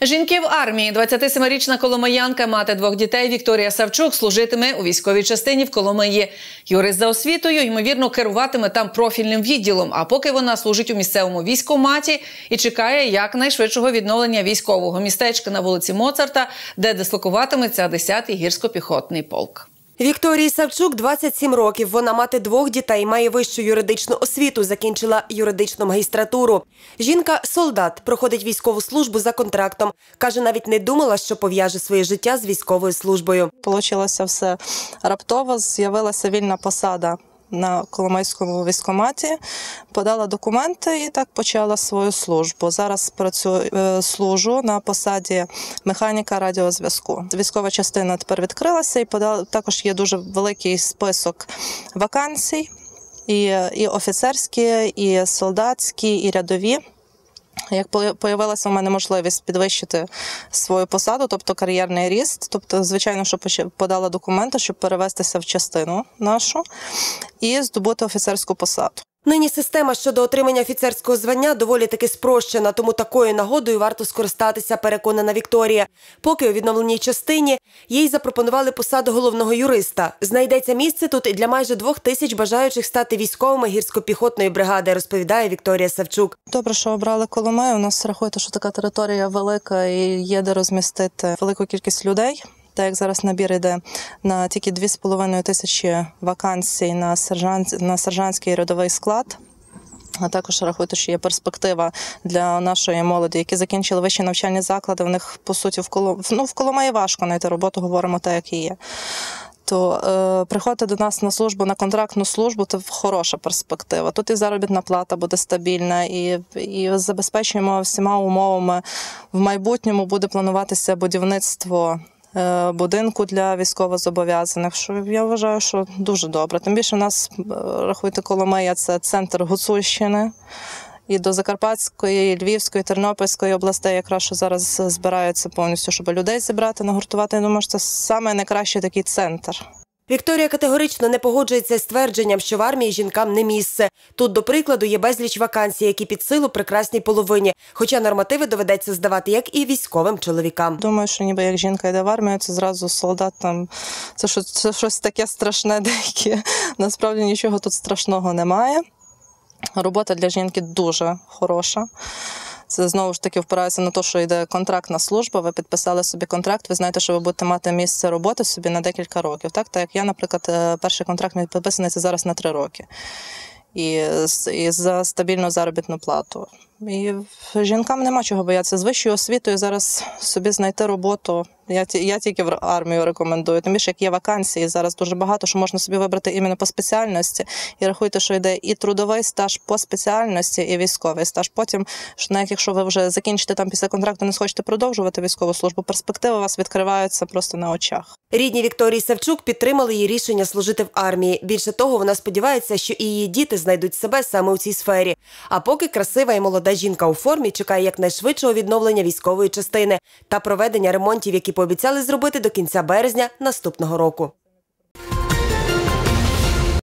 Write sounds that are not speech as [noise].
Жінки в армії 27-річна коломиянка, мати двох дітей Вікторія Савчук служитиме у військовій частині в Коломиї. Юрист за освітою ймовірно керуватиме там профільним відділом. А поки вона служить у місцевому військоматі і чекає якнайшвидшого відновлення військового містечка на вулиці Моцарта, де дислокуватиметься 10-й гірсько-піхотний полк. Вікторії Савчук 27 років. Вона мати двох дітей, має вищу юридичну освіту, закінчила юридичну магістратуру. Жінка солдат, проходить військову службу за контрактом. Каже, навіть не думала, що пов'яже своє життя з військовою службою. Получилося все раптово. З'явилася вільна посада на Коломайському військоматі, подала документи і так почала свою службу. Зараз працюю е, служу на посаді механіка радіозв'язку. Військова частина тепер відкрилася і подала також є дуже великий список вакансій. І і офіцерські, і солдатські, і рядові. Як появилася у мене можливість підвищити свою посаду, тобто кар'єрний ріст, тобто, звичайно, що подала документи, щоб перевестися в частину нашу і здобути офіцерську посаду. Нині система щодо отримання офіцерського звання доволі таки спрощена, тому такою нагодою варто скористатися. Переконана Вікторія. Поки у відновленій частині їй запропонували посаду головного юриста. Знайдеться місце тут і для майже двох тисяч бажаючих стати військовими гірсько-піхотної бригади, розповідає Вікторія Савчук. Добре, що обрали Коломею. У нас рахуєте, що така територія велика і є де розмістити велику кількість людей. Так як зараз набір йде на тільки 2,5 тисячі вакансій на сержант на сержантський рядовий склад. А також рахуйте, що є перспектива для нашої молоді, які закінчили вищі навчальні заклади. В них по суті в коло ну, в Коломаї важко знайти роботу, говоримо так, як і є. То е, приходити до нас на службу на контрактну службу це хороша перспектива. Тут і заробітна плата буде стабільна, і і забезпечуємо всіма умовами. В майбутньому буде плануватися будівництво будинку для військовозобов'язаних. Що я вважаю, що дуже добре. Тим більше у нас е, рахуйте Коломия, це центр Гуцульщини. І до Закарпатської, Львівської, Тернопільської областей якраз що зараз збираються повністю, щоб людей зібрати, нагуртувати. Я думаю, що це найкращий такий центр. Вікторія категорично не погоджується з твердженням, що в армії жінкам не місце. Тут, до прикладу, є безліч вакансій, які під силу прекрасній половині. Хоча нормативи доведеться здавати, як і військовим чоловікам. Думаю, що ніби як жінка йде в армію, це зразу солдат там це щось, це щось таке страшне, [laughs] деяке насправді нічого тут страшного немає. Робота для жінки дуже хороша. Це знову ж таки впирається на те, що йде контрактна служба. Ви підписали собі контракт. Ви знаєте, що ви будете мати місце роботи собі на декілька років. Так, так як я, наприклад, е, перший контракт мій підписаний це зараз на три роки. І, і за стабільну заробітну плату. І жінкам нема чого боятися. З вищою освітою зараз собі знайти роботу. Я я тільки в армію рекомендую. Тим більше як є вакансії зараз дуже багато, що можна собі вибрати іменно по спеціальності. І рахуйте, що йде і трудовий стаж по спеціальності, і військовий стаж. Потім, навіть якщо ви вже закінчите там після контракту, не схочете продовжувати військову службу, перспективи у вас відкриваються просто на очах. Рідні Вікторії Савчук підтримали її рішення служити в армії. Більше того, вона сподівається, що і її діти знайдуть себе саме у цій сфері. А поки красива і молода жінка у формі чекає якнайшвидшого відновлення військової частини та проведення ремонтів, які пообіцяли зробити до кінця березня наступного року.